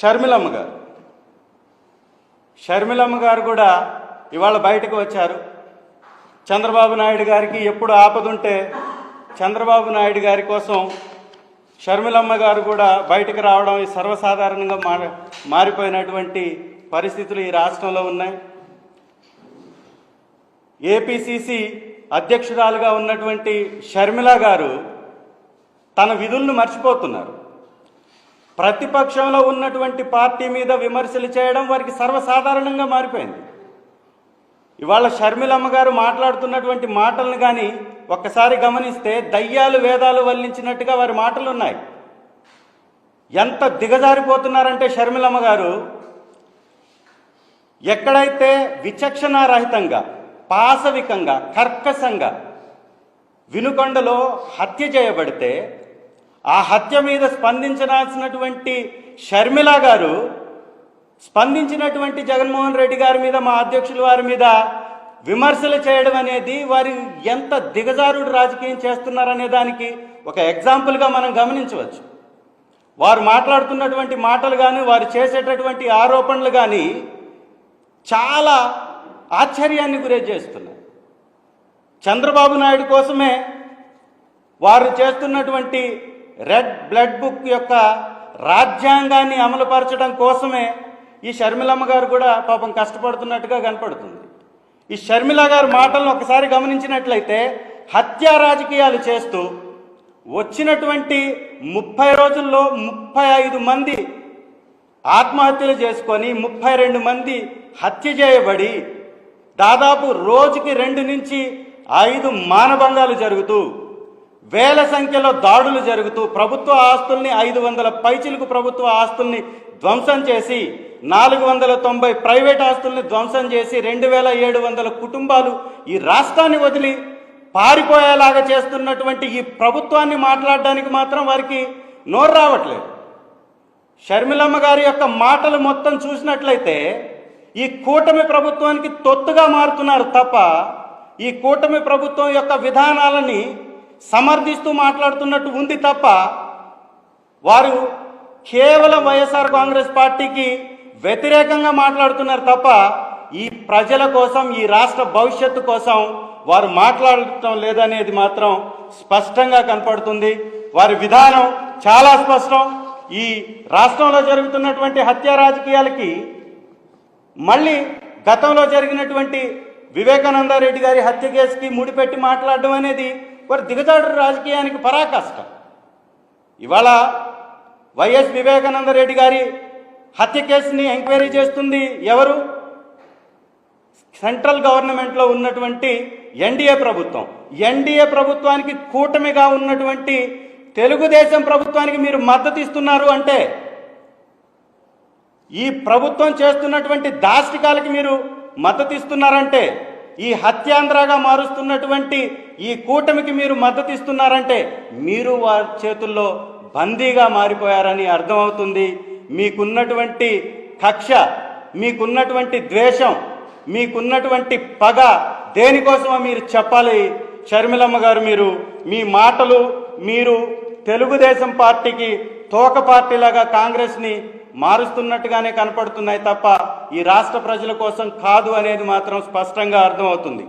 షర్మిలమ్మ గారు. షర్మిలమ్మ గారు కూడా ఇవాళ బయటకు వచ్చారు. చంద్రబాబు నాయుడు గారికి ఎప్పుడు ఆపదుంటే చంద్రబాబు నాయుడు గారి కోసం షర్మిలమ్మ గారు కూడా బయటకు రావడం ఈ సర్వసాధారణంగా మారి మారిపోయినటువంటి పరిస్థితులు ఈ రాష్ట్రంలో ఉన్నాయి. ఏపీసీసీ అధ్యక్షురాలుగా ఉన్నటువంటి షర్మిల గారు తన విధులను మర్చిపోతున్నారు. ప్రతిపక్షంలో ఉన్నటువంటి పార్టీ మీద విమర్శలు చేయడం వారికి సర్వసాధారణంగా మారిపోయింది. ఇవాళ షర్మిలమ్మ గారు మాట్లాడుతున్నటువంటి మాటలను కానీ ఒక్కసారి గమనిస్తే దయ్యాలు వేదాలు వల్లించినట్టుగా వారి మాటలు ఉన్నాయి ఎంత దిగజారిపోతున్నారంటే షర్మిలమ్మ గారు ఎక్కడైతే విచక్షణారహితంగా పాశవికంగా కర్కశంగా వినుకొండలో హత్య చేయబడితే ఆ హత్య మీద స్పందించాల్సినటువంటి షర్మిల గారు స్పందించినటువంటి జగన్మోహన్ రెడ్డి గారి మీద మా అధ్యక్షుల వారి మీద విమర్శలు చేయడం అనేది వారి ఎంత దిగజారుడు రాజకీయం చేస్తున్నారనే దానికి ఒక ఎగ్జాంపుల్గా మనం గమనించవచ్చు. వారు మాట్లాడుతున్నటువంటి మాటలు కానీ వారు చేసేటటువంటి ఆరోపణలు కానీ చాలా ఆశ్చర్యాన్ని గురే చేస్తున్నాయి. చంద్రబాబు నాయుడు కోసమే వారు చేస్తున్నటువంటి రెడ్ బ్లడ్ బుక్ యొక్క రాజ్యాంగాన్ని అమలుపరచడం కోసమే ఈ షర్మిలమ్మ గారు కూడా పాపం కష్టపడుతున్నట్టుగా కనపడుతుంది. ఈ షర్మిల గారు మాటలను ఒకసారి గమనించినట్లయితే హత్యా రాజకీయాలు చేస్తూ వచ్చినటువంటి ముప్పై రోజుల్లో ముప్పై ఐదు మంది ఆత్మహత్యలు చేసుకొని ముప్పై రెండు మంది హత్య చేయబడి దాదాపు రోజుకి రెండు నుంచి ఐదు మానభంగాలు జరుగుతూ వేల సంఖ్యలో దాడులు జరుగుతూ ప్రభుత్వ ఆస్తుల్ని ఐదు వందల పైచిలకు ప్రభుత్వ ఆస్తుల్ని ధ్వంసం చేసి నాలుగు వందల తొంభై ప్రైవేట్ ఆస్తుల్ని ధ్వంసం చేసి రెండు వేల ఏడు వందల కుటుంబాలు ఈ రాష్ట్రాన్ని వదిలి పారిపోయేలాగా చేస్తున్నటువంటి ఈ ప్రభుత్వాన్ని మాట్లాడడానికి మాత్రం వారికి నోరు రావట్లేదు. షర్మిలమ్మ గారి యొక్క మాటలు మొత్తం చూసినట్లయితే ఈ కూటమి ప్రభుత్వానికి తొత్తుగా మారుతున్నారు తప్ప ఈ కూటమి ప్రభుత్వం యొక్క విధానాలని సమర్థిస్తూ మాట్లాడుతున్నట్టు ఉంది తప్ప వారు కేవలం వైఎస్ఆర్ కాంగ్రెస్ పార్టీకి వ్యతిరేకంగా మాట్లాడుతున్నారు తప్ప ఈ ప్రజల కోసం ఈ రాష్ట్ర భవిష్యత్తు కోసం వారు మాట్లాడటం లేదనేది మాత్రం స్పష్టంగా కనపడుతుంది. వారి విధానం చాలా స్పష్టం. ఈ రాష్ట్రంలో జరుగుతున్నటువంటి హత్య రాజకీయాలకి మళ్ళీ గతంలో జరిగినటువంటి వివేకానంద రెడ్డి గారి హత్య కేసుకి ముడిపెట్టి మాట్లాడడం అనేది వారు దిగజాడు రాజకీయానికి పరాకాష్ట. ఇవాళ వైఎస్ వివేకానంద రెడ్డి గారి హత్య కేసుని ఎంక్వైరీ చేస్తుంది ఎవరు? సెంట్రల్ గవర్నమెంట్లో ఉన్నటువంటి ఎన్డీఏ ప్రభుత్వం. ఎన్డీఏ ప్రభుత్వానికి కూటమిగా ఉన్నటువంటి తెలుగుదేశం ప్రభుత్వానికి మీరు మద్దతు ఇస్తున్నారు అంటే ఈ ప్రభుత్వం చేస్తున్నటువంటి దాష్టికాలకి మీరు మద్దతు ఇస్తున్నారంటే ఈ హత్యాంధ్రగా మారుస్తున్నటువంటి ఈ కూటమికి మీరు మద్దతు ఇస్తున్నారంటే మీరు వారి చేతుల్లో బందీగా మారిపోయారని అర్థమవుతుంది. మీకున్నటువంటి కక్ష మీకున్నటువంటి ద్వేషం మీకున్నటువంటి పగ దేనికోసమో మీరు చెప్పాలి. షర్మిలమ్మ గారు మీరు మీ మాటలు మీరు తెలుగుదేశం పార్టీకి తోక పార్టీలాగా కాంగ్రెస్ని మారుస్తున్నట్టుగానే కనపడుతున్నాయి తప్ప ఈ రాష్ట్ర ప్రజల కోసం కాదు అనేది మాత్రం స్పష్టంగా అర్థమవుతుంది.